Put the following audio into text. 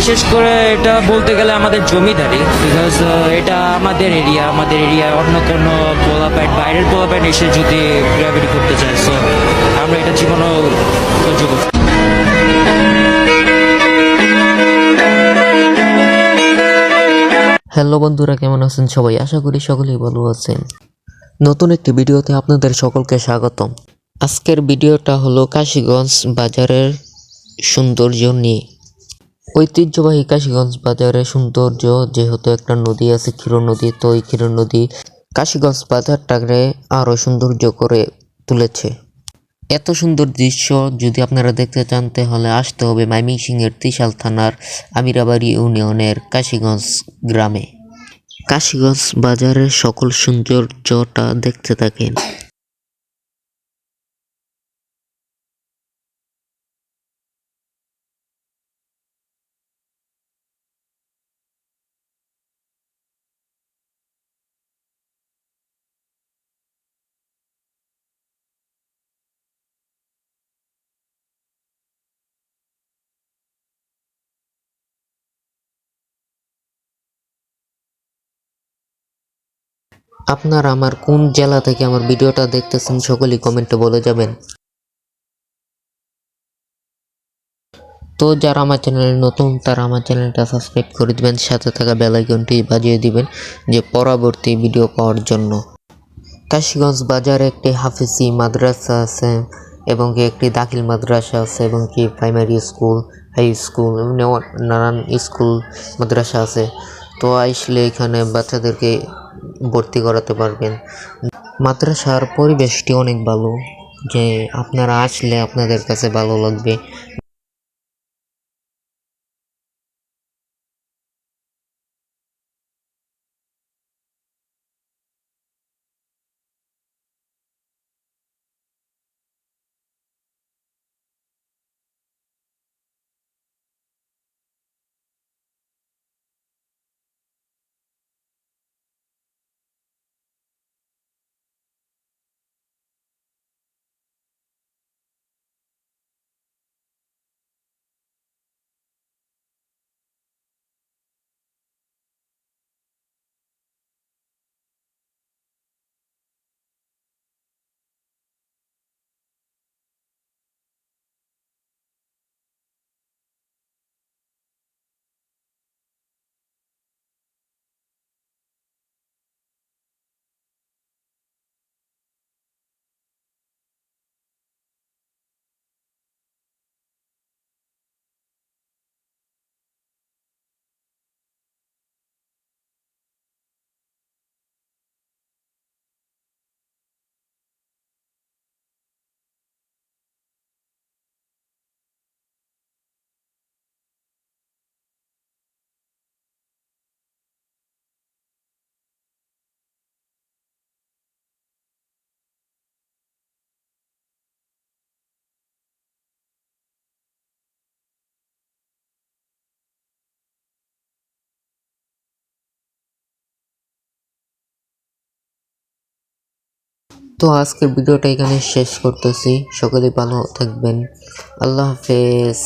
বিশেষ করে এটা বলতে গেলে আমাদের জমিদারি বিকজ এটা আমাদের এরিয়া আমাদের এরিয়া অন্য কোনো পোলাপ্যাট বাইরের পোলাপ্যাট এসে যদি গ্র্যাভিটি করতে চায় সো আমরা এটা জীবনও সহ্য করছি হ্যালো বন্ধুরা, কেমন আছেন সবাই? আশা করি সকলেই ভালো আছেন। নতুন একটি ভিডিওতে আপনাদের সকলকে স্বাগতম। আজকের ভিডিওটা হলো কাশীগঞ্জ বাজারের সৌন্দর্য নিয়ে। ঐতিহ্যবাহী কাশীগঞ্জ বাজারের সৌন্দর্য, যেহেতু একটা নদী আছে ক্ষীর নদী, তো এই ক্ষীর নদী কাশীগঞ্জ বাজারটাকে আরও সৌন্দর্য করে তুলেছে। এত সুন্দর দৃশ্য যদি আপনারা দেখতে চান, তাহলে আসতে হবে ময়মনসিংহের ত্রিশাল থানার আমিরাবাড়ি ইউনিয়নের কাশীগঞ্জ গ্রামে। কাশীগঞ্জ বাজারের সকল সৌন্দর্যটা দেখতে থাকেন। আপনারা আমার কোন জেলা থেকে আমার ভিডিওটা দেখতেছেন সকলেই কমেন্টে বলে যাবেন। তো যারা আমার চ্যানেলে নতুন, তারা আমার চ্যানেলটা সাবস্ক্রাইব করে দিবেন, সাথে থাকা বেল আইকনটি বাজিয়ে দিবেন যে পরবর্তী ভিডিও পাওয়ার জন্য। কাশীগঞ্জ বাজারে একটি হাফিজি মাদ্রাসা আছে এবং কি একটি দাখিল মাদ্রাসা আছে এবং কি প্রাইমারি স্কুল, হাই স্কুল নানান স্কুল, মাদ্রাসা আছে। তো আসলে এখানে বাচ্চাদেরকে ভর্তি করাতে পারবেন। মাদ্রাসার পরিবেশটি অনেক ভালো যে আপনারা আসলে আপনাদের কাছে ভালো লাগবে। তো আজকের ভিডিওটা এখানে শেষ করতেছি। সকলে ভালো থাকবেন। আল্লাহ হাফেজ।